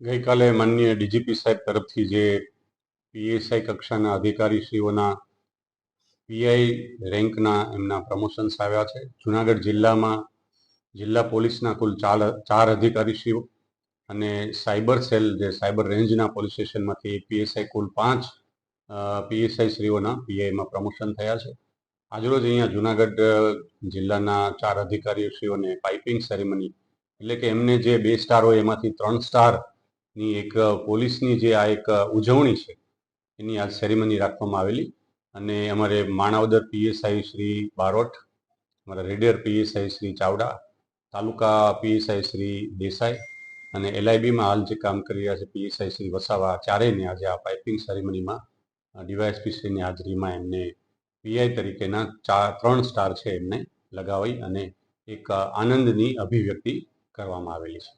ગઈકાલે માનનીય ડીજીપી સાહેબ તરફથી જે પીએસઆઈ કક્ષાના અધિકારીશ્રીઓના પીઆઈ રેન્કના એમના પ્રમોશન્સ આવ્યા છે. જુનાગઢ જિલ્લામાં જિલ્લા પોલીસના કુલ ચાર ચાર અધિકારીશ્રીઓ અને સાયબર સેલ જે સાયબર રેન્જના પોલીસ સ્ટેશનમાંથી પીએસઆઈ કુલ પાંચ પીએસઆઈ શ્રીઓના પીઆઈમાં પ્રમોશન થયા છે. આજરોજ અહીંયા જુનાગઢ જિલ્લાના ચાર અધિકારીશ્રીઓને પાઇપિંગ સેરેમની એટલે કે એમને જે બે સ્ટાર હોય, એમાંથી ત્રણ સ્ટારની એક પોલીસની જે આ એક ઉજવણી છે, એની આ સેરેમની રાખવામાં આવેલી. અને અમારે માણાવદર પીએસઆઈ શ્રી બારોટ, અમારા રેડિયર પીએસઆઈ શ્રી ચાવડા, તાલુકા પીએસઆઈ શ્રી દેસાઈ અને એલઆઈબીમાં હાલ જે કામ કરી રહ્યા છે પીએસઆઈ શ્રી વસાવા, ચારેયને આજે આ પાઇપિંગ સેરેમનીમાં ડીવાયએસપી શ્રીની હાજરીમાં એમને પીઆઈ તરીકેના ચાર ત્રણ સ્ટાર છે એમને લગાવી અને એક આનંદની અભિવ્યક્તિ કરવામાં આવેલી છે.